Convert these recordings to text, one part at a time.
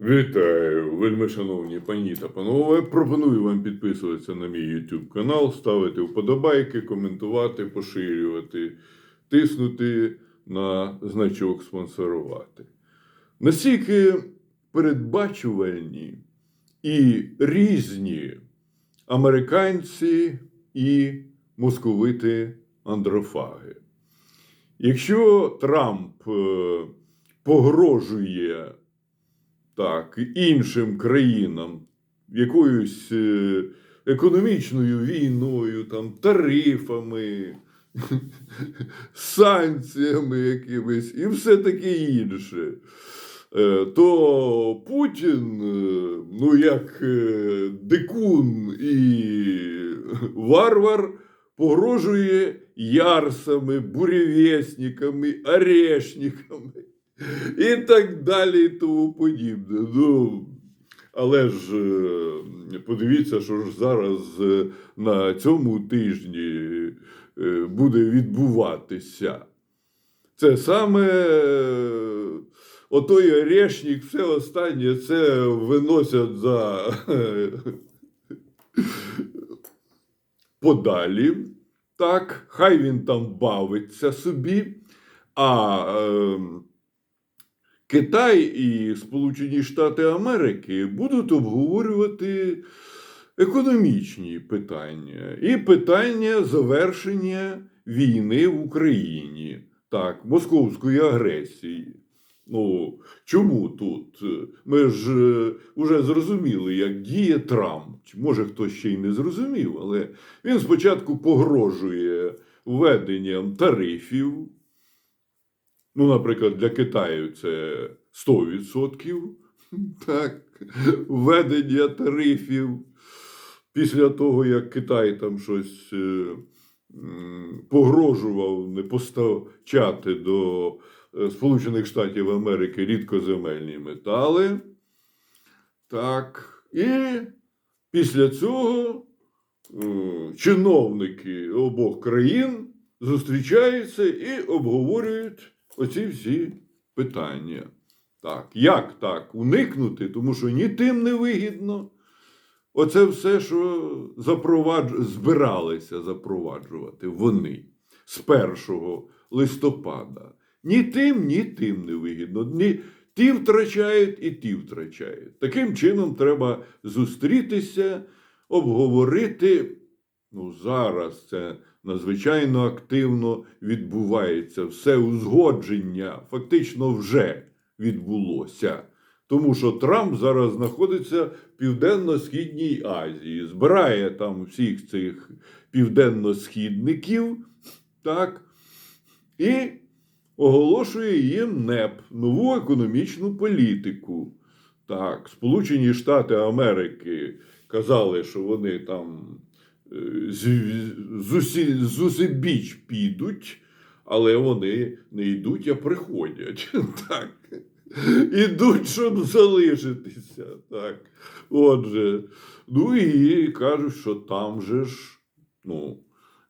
Вітаю, вельми шановні пані та панове. Пропоную вам підписуватися на мій YouTube канал, ставити вподобайки, коментувати, поширювати, тиснути на значок спонсорувати. Настільки передбачувальні і різні американці і московити андрофаги. Якщо Трамп е, погрожує так, іншим країнам якоюсь е, економічною війною, там, тарифами, санкціями якимись і все таке інше. Е, То Путін, е, ну як дикун і варвар, погрожує ярсами, буревісниками, орешниками і так далі, і тому подібне. Ну, але ж е, подивіться, що ж зараз е, на цьому тижні е, буде відбуватися. Це саме отой орешник, все останнє це виносять за подалі. Так, хай він там бавиться собі. А е, Китай і Сполучені Штати Америки будуть обговорювати економічні питання і питання завершення війни в Україні, так, московської агресії. Ну, чому тут? Ми ж вже зрозуміли, як діє Трамп. Може, хтось ще й не зрозумів, але він спочатку погрожує введенням тарифів. Ну, наприклад, для Китаю це 100%. Так, введення тарифів після того, як Китай там щось е, погрожував не постачати до е, Сполучених Штатів Америки рідкоземельні метали. Так, і після цього е, чиновники обох країн зустрічаються і обговорюють оці всі питання. Так, як так уникнути, тому що ні тим не вигідно. Оце все, що запровадж... збиралися запроваджувати вони з 1 листопада. Ні тим, ні тим не вигідно. Ні... Ті втрачають і ті втрачають. Таким чином треба зустрітися, обговорити. Ну, зараз це надзвичайно активно відбувається. Все узгодження фактично вже відбулося. Тому що Трамп зараз знаходиться в Південно-Східній Азії, збирає там всіх цих південно-східників, так, і оголошує їм НЕП, нову економічну політику. Так, Сполучені Штати Америки казали, що вони там з, з, усі, з усебіч підуть, але вони не йдуть, а приходять. Так. Ідуть, щоб залишитися. Так. Отже, ну і кажуть, що там же ж ну,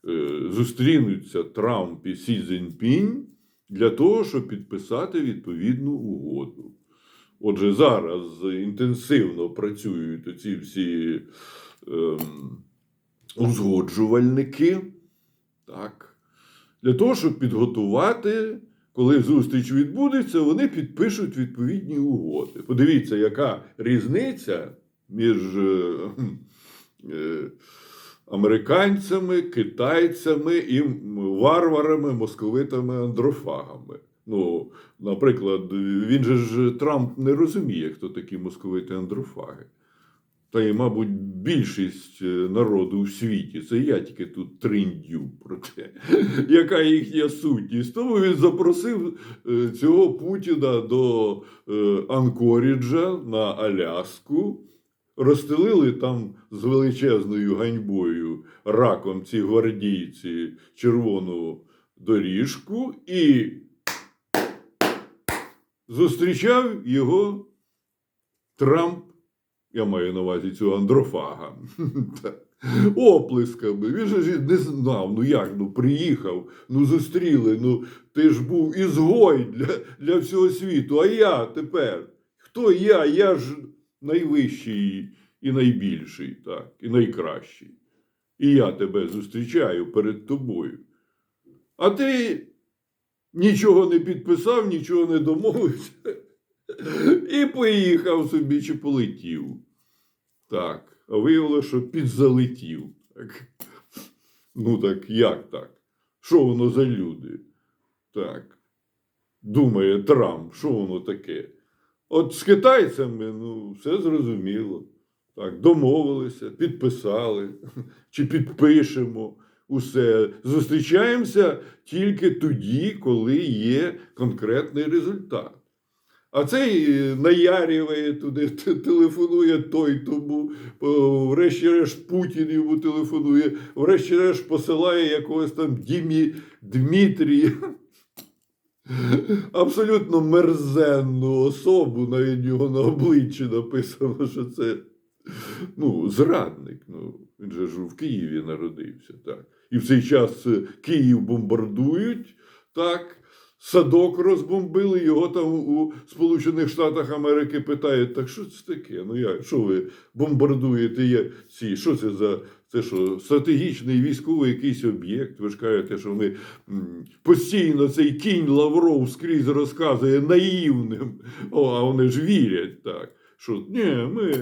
е, зустрінуться Трамп і Сі Цзіньпінь для того, щоб підписати відповідну угоду. Отже, зараз інтенсивно працюють оці всі ем, узгоджувальники, так, для того, щоб підготувати, коли зустріч відбудеться, вони підпишуть відповідні угоди. Подивіться, яка різниця між е, е, американцями, китайцями і варварами, московитами, андрофагами. Ну, наприклад, він же ж Трамп не розуміє, хто такі московити андрофаги. Та й, мабуть, більшість е, народу у світі. Це я тільки тут триндю про те, яка їхня сутність. Тому він запросив е, цього Путіна до е, Анкоріджа на Аляску. Розстелили там з величезною ганьбою раком ці гвардійці червону доріжку і зустрічав його Трамп, я маю на увазі цього андрофага, оплесками. Він же не знав, ну як, ну приїхав, ну зустріли, ну ти ж був ізгой для, для всього світу, а я тепер. Хто я? Я ж найвищий і найбільший, так, і найкращий. І я тебе зустрічаю перед тобою. А ти нічого не підписав, нічого не домовився. І поїхав собі чи полетів. Так. А виявилося, що підзалетів. Так. Ну так як так? Що воно за люди? Так. Думає Трамп, що воно таке? От з китайцями, ну, все зрозуміло. Так, домовилися, підписали, чи підпишемо усе. Зустрічаємося тільки тоді, коли є конкретний результат. А цей е, наярює туди, телефонує той тому, врешті-решт Путін йому телефонує, врешті-решт посилає якогось там Дімі Дмитрія. Абсолютно мерзенну особу, навіть його на обличчі написано, що це ну, зрадник. Ну, він же ж в Києві народився. Так. І в цей час е, Київ бомбардують, так. Садок розбомбили, його там у Сполучених Штатах Америки питають, так що це таке? Ну як, що ви бомбардуєте ці? Що це за це що, стратегічний військовий якийсь об'єкт? Ви ж кажете, що ми постійно цей кінь Лавров скрізь розказує наївним, О, а вони ж вірять так. Що ні, ми,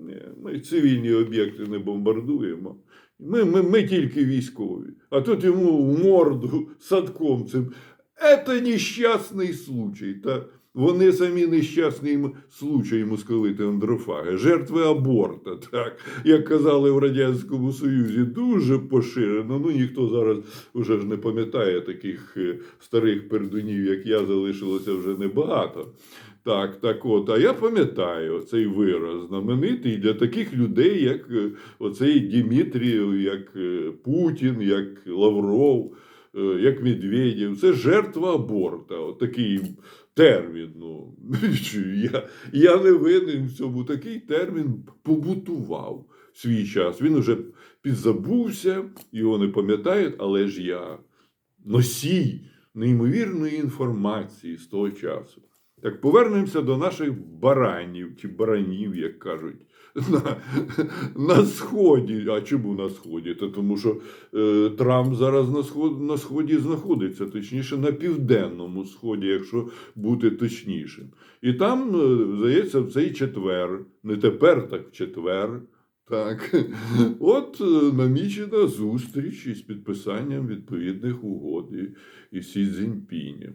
ні, ми цивільні об'єкти не бомбардуємо. Ми, ми, ми тільки військові. А тут йому в морду садком цим. Це нещасний случай. Та вони самі нещасним случай московити андрофаги, жертви аборта, так як казали в Радянському Союзі, дуже поширено. Ну ніхто зараз вже ж не пам'ятає таких е, старих пердунів, як я, залишилося вже небагато. Так, так от, а я пам'ятаю цей вираз знаменитий для таких людей, як е, оцей Дімітрієв, як е, Путін, як Лавров, як Медведєв. Це жертва аборта. От такий термін. Ну, я, я не винен в цьому. Такий термін побутував свій час. Він уже підзабувся, його не пам'ятають, але ж я носій неймовірної інформації з того часу. Так повернемося до наших баранів чи баранів, як кажуть, на, на сході. А чому на сході? Та тому що е, Трамп зараз на, сход, на сході знаходиться, точніше на південному сході, якщо бути точнішим. І там, е, здається, в цей четвер, не тепер, так в четвер. Так, от е, намічена зустріч із підписанням відповідних угод і- Сі Цзіньпінем.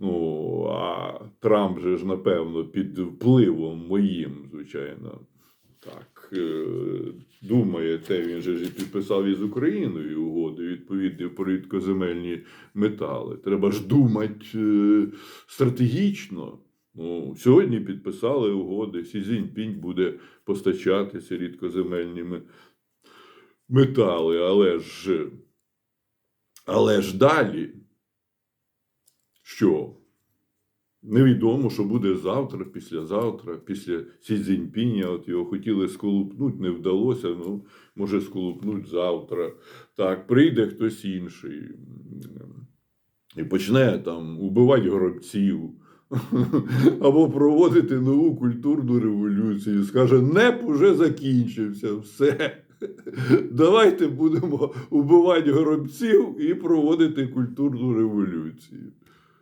Ну, а Трамп же ж, напевно, під впливом моїм, звичайно, так, е, думає, те він же ж підписав із Україною угоди відповідні про рідкоземельні метали. Треба ж думати е, стратегічно. Ну, сьогодні підписали угоди, Сі Цзіньпінь буде постачатися рідкоземельними метали, але ж, але ж далі. Що? Невідомо, що буде завтра, післязавтра, після Сі Цзіньпіня. От його хотіли сколупнути, не вдалося. Ну, може, сколупнуть завтра. Так, прийде хтось інший і почне там убивати горобців. Або проводити нову культурну революцію. Скаже, НЕП уже закінчився, все. Давайте будемо убивати горобців і проводити культурну революцію.